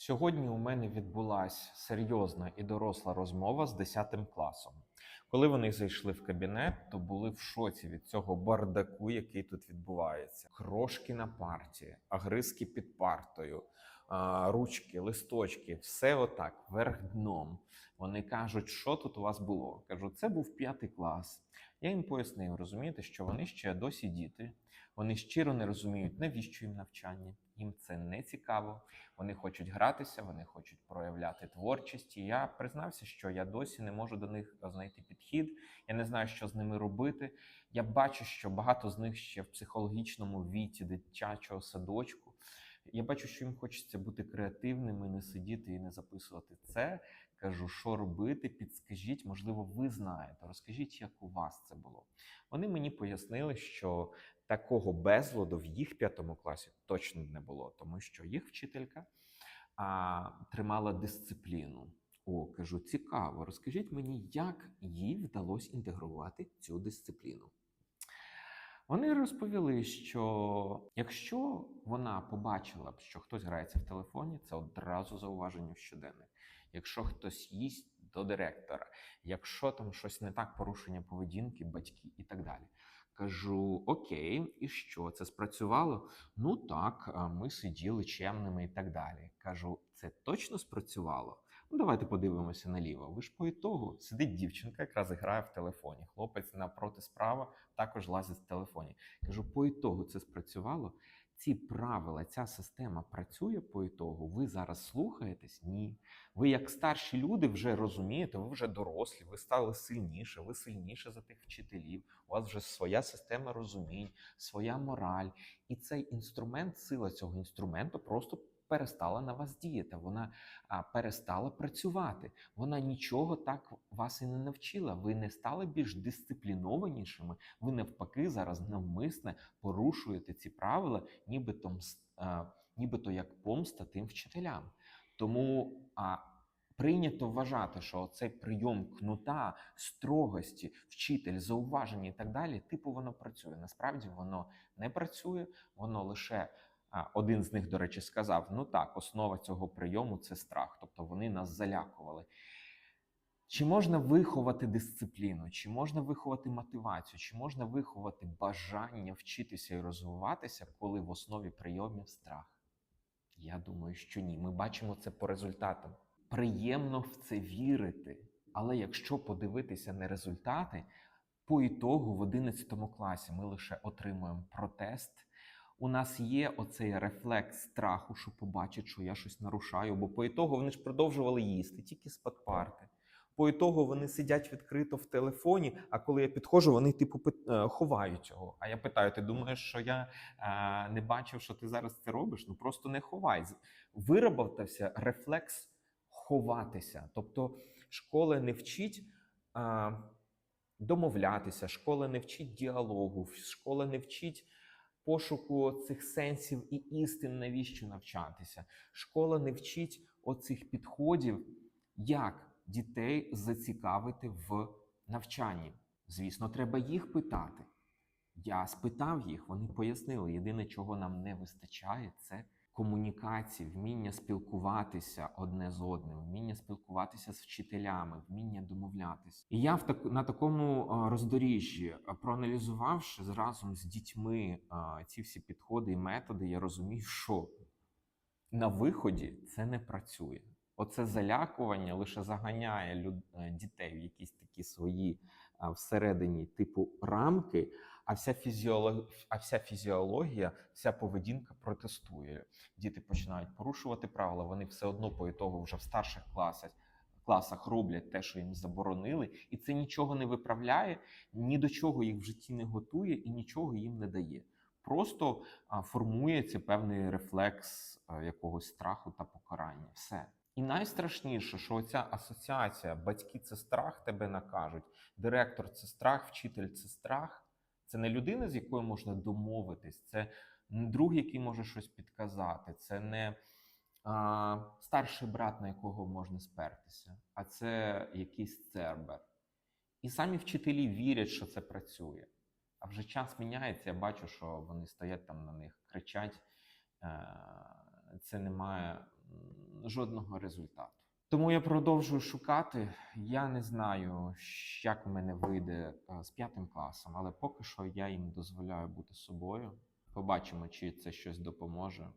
Сьогодні у мене відбулася серйозна і доросла розмова з 10 класом. Коли вони зайшли в кабінет, то були в шоці від цього бардаку, який тут відбувається. Крошки на парті, агризки під партою, ручки, листочки, все отак, вверх дном. Вони кажуть, що тут у вас було? Кажу, це був п'ятий клас. Я їм пояснив, розумієте, що вони ще досі діти. Вони щиро не розуміють, навіщо їм навчання. Їм це не цікаво. Вони хочуть гратися, вони хочуть проявляти творчість. І я признався, що я досі не можу до них знайти підхід. Я не знаю, що з ними робити. Я бачу, що багато з них ще в психологічному віці дитячого садочку. Я бачу, що їм хочеться бути креативними, не сидіти і не записувати це. Кажу, що робити, підскажіть, можливо, ви знаєте. Розкажіть, як у вас це було. Вони мені пояснили, що такого безладу в їх п'ятому класі точно не було, тому що їх вчителька а, тримала дисципліну. О, кажу, цікаво. Розкажіть мені, як їй вдалося інтегрувати цю дисципліну. Вони розповіли, що якщо вона побачила б, що хтось грається в телефоні, це одразу зауваження в щоденник. Якщо хтось їсть до директора, якщо там щось не так, порушення поведінки, батьки і так далі. Кажу: Окей, і що це спрацювало? Ну так, ми сиділи чемними і так далі. Кажу, це точно спрацювало? Ну, давайте подивимося наліво. Ви ж по ітогу сидить дівчинка, якраз грає в телефоні. Хлопець напроти справа також лазить в телефоні. Кажу, по ітогу це спрацювало. Ці правила, ця система працює по ітогу. Ви зараз слухаєтесь? Ні. Ви, як старші люди, вже розумієте, ви вже дорослі, ви стали сильніше, ви сильніше за тих вчителів. У вас вже своя система розумінь, своя мораль. І цей інструмент, сила цього інструменту просто перестала на вас діяти. Вона перестала працювати. Вона нічого так вас і не навчила. Ви не стали більш дисциплінованішими. Ви навпаки зараз навмисне порушуєте ці правила, нібито, нібито як помста тим вчителям. Тому а, прийнято вважати, що цей прийом кнута, строгості, вчитель, зауваження і так далі, типу воно працює. Насправді воно не працює, воно лише. Один з них, до речі, сказав: ну так, основа цього прийому це страх, тобто вони нас залякували. Чи можна виховати дисципліну, чи можна виховати мотивацію, чи можна виховати бажання вчитися і розвиватися, коли в основі прийомів страх? Я думаю, що ні. Ми бачимо це по результатам. Приємно в це вірити. Але якщо подивитися на результати, по ітогу в 11 класі ми лише отримуємо протест. У нас є оцей рефлекс страху, що побачать, що я щось нарушаю, бо по ітогу вони ж продовжували їсти тільки з-під парти. По ітогу вони сидять відкрито в телефоні, а коли я підходжу, вони типу е, ховають його. А я питаю: ти думаєш, що я е, не бачив, що ти зараз це робиш? Ну просто не ховай. Виробився рефлекс ховатися. Тобто школа не вчить. е, домовлятися, школа не вчить діалогу, школа не вчить пошуку цих сенсів і істин, навіщо навчатися. Школа не вчить оцих підходів, як дітей зацікавити в навчанні. Звісно, треба їх питати. Я спитав їх, вони пояснили. Єдине, чого нам не вистачає, це комунікації, вміння спілкуватися одне з одним, вміння спілкуватися з вчителями, вміння домовлятися. І я в так, на такому роздоріжжі, проаналізувавши разом з дітьми ці всі підходи і методи, я розумію, що на виході це не працює. Оце залякування лише заганяє люд... е, дітей в якісь такі свої всередині типу рамки, а вся, фізіолог... а вся фізіологія, вся поведінка протестує. Діти починають порушувати правила, вони все одно по ітогу вже в старших класах. Класах роблять те, що їм заборонили, і це нічого не виправляє, ні до чого їх в житті не готує і нічого їм не дає. Просто формується певний рефлекс якогось страху та покарання. Все. І найстрашніше, що оця асоціація батьки це страх, тебе накажуть, директор це страх, вчитель це страх. Це не людина, з якою можна домовитись, це не друг, який може щось підказати, це не а, старший брат, на якого можна спертися, а це якийсь цербер. І самі вчителі вірять, що це працює. А вже час міняється, я бачу, що вони стоять там на них, кричать. Е, Це не має жодного результату. Тому я продовжую шукати. Я не знаю, як в мене вийде е, з п'ятим класом, але поки що я їм дозволяю бути собою. Побачимо, чи це щось допоможе.